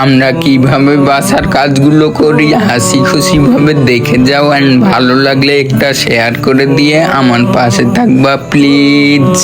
আমরা কীভাবে বাসার কাজগুলো করি হাসি খুশিভাবে দেখে যাও অ্যান্ড ভালো লাগলে একটা শেয়ার করে দিয়ে আমার পাশে থাকবা প্লিজ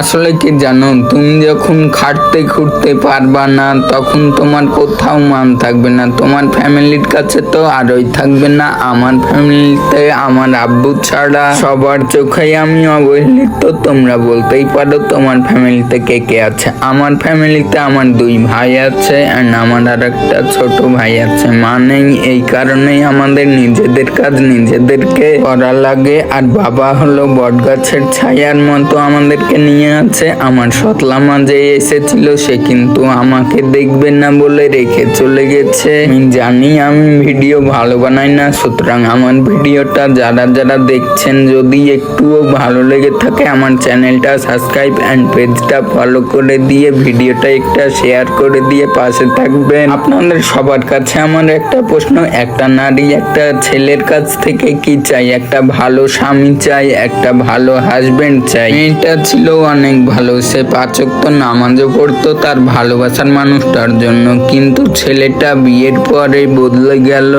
আসলে কি জানো, তুমি যখন খাটতে খুঁটতে পারবা না, তখন তোমার কোথাও মান থাকবে না। তোমার ফ্যামিলির কাছে তো আরই থাকবে না, আমার ফ্যামিলিতে আমার আব্বু ছাড়া সবার চোখেই আমি অবহেলিত, তোমরা বলতেই পারো তোমার ফ্যামিলিতে কে কে আছে। আমার ফ্যামিলিতে আমার দুই ভাই আছে অ্যান্ড আমার আর একটা ছোট ভাই আছে। মানে এই কারণেই আমাদের নিজেদের কাজ নিজেদেরকে করা লাগে, আর বাবা হলো বটগাছের ছায়ার মতো আমাদেরকে নিয়ে আছে, আমার সতলা মাঝে এসেছিল সে কিন্তু আমাকে দেখবে না বলে রেখে চলে গেছে। আমি জানি আমি ভিডিও ভালো বানাই না, সুতরাং আমার ভিডিওটা যারা যারা দেখছেন, যদি একটুও ভালো লেগে থাকে, আমার চ্যানেলটা সাবস্ক্রাইব অ্যান্ড পেজটা ফলো করে দিয়ে, ভিডিওটা একটা শেয়ার করে দিয়ে পাশে থাকবেন। আপনাদের সবার কাছে আমার একটা প্রশ্ন, একটা নারী, একটা ছেলের কাছ থেকে কি চাই? একটা ভালো স্বামী চাই, একটা ভালো হাজবেন্ড চাই? এটা ছিল অনেক ভালো। সে পাচক তো নামাজও পড়তো তার ভালোবাসার মানুষটার জন্য। কিন্তু ছেলেটা বিয়ের পরে বদলে গেল।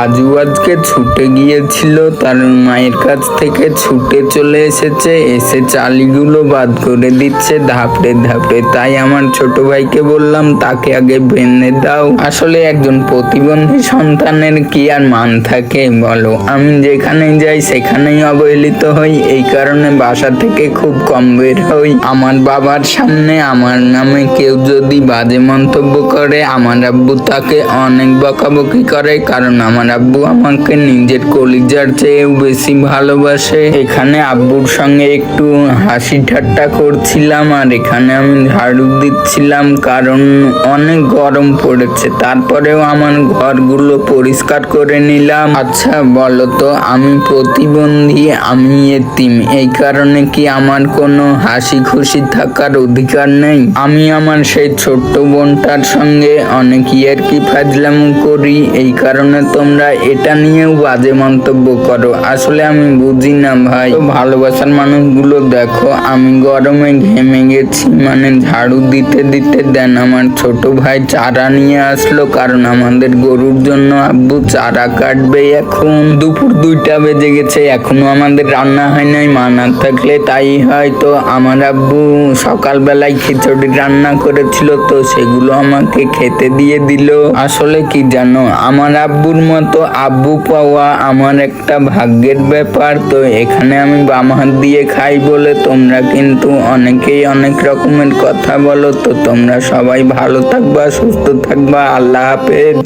রাজু আজকে ছুটে গিয়েছিল, তার মায়ের কাছ থেকে ছুটে চলে এসেছে, এসে চালিগুলো বাদ করে দিচ্ছে, ধাপড়ে ধাপড়ে। তাই আমার ছোট ভাইকে বললাম, তাকে আগে বেঁধে দাও। আসলে একজন প্রতিবন্ধী সন্তানের কি আর মান থাকে, বলো। আমি যেখানে যাই, সেখানেই অবহেলিত হই। এই কারণে বাসা থেকে খুব কম বের হই। আমার বাবার সামনে, আমার নামে কেউ যদি বাজে মন্তব্য করে, আমার আব্বু তাকে অনেক বকাবকি করে, কারণ আমার আব্বু আমাকে নিজের কলিজার চেয়েও বেশি ভালোবাসে। এখানে আব্বুর সঙ্গে একটু হাসি ঠাট্টা করছিলাম আর এখানে আমি ঝাড়ু দিচ্ছিলাম কারণ অনেক গরম পড়েছে। তারপরেও আমার ঘরগুলো পরিষ্কার করে নিলাম। আচ্ছা বলো তো, আমি প্রতিবন্ধী, আমি এতিম, এই কারণে কি আমার কোনো হাসি খুশি থাকার অধিকার নেই? আমি আমার সেই ছোট্ট বোনটার সঙ্গে অনেক ইয়ার কি ফাজলাম করি? এই কারণে তোমরা এটা নিয়েও বাজে মন্তব্য করো। আসলে আমি বুঝি না ভাই। ভালোবাসার মানুষগুলো দেখো, আমি গরমে ঘেমে গেছি। মানে ঝাড়ু দিতে দিতে দেন, আমার ছোট ভাই চারা নিয়ে আসলো। কারণ আমাদের গরুর জন্য আব্বু চারা কাটবে এখন। দুপুর দুইটা বেজে গেছে, এখনও আমাদের রান্না হয় নাই, মা না থাকলে তাই হয়তো। আমার আব্বু সকালবেলায় খিচুড়ি রান্না করেছিল, তো সেগুলো আমাকে খেতে দিয়ে দিল। আসলে কি জানো, আমার আব্বুর মতো আব্বু পাওয়া আমার একটা ভাগ্যের ব্যাপার। তো এখানে আমি বাম হাত দিয়ে খাই বলে তোমরা কিন্তু অনেকেই অনেক রকমের কথা বলো। তো তোমরা সবাই ভালো থাকবা, সুস্থ থাকবা। আল্লাহ হাফেজ।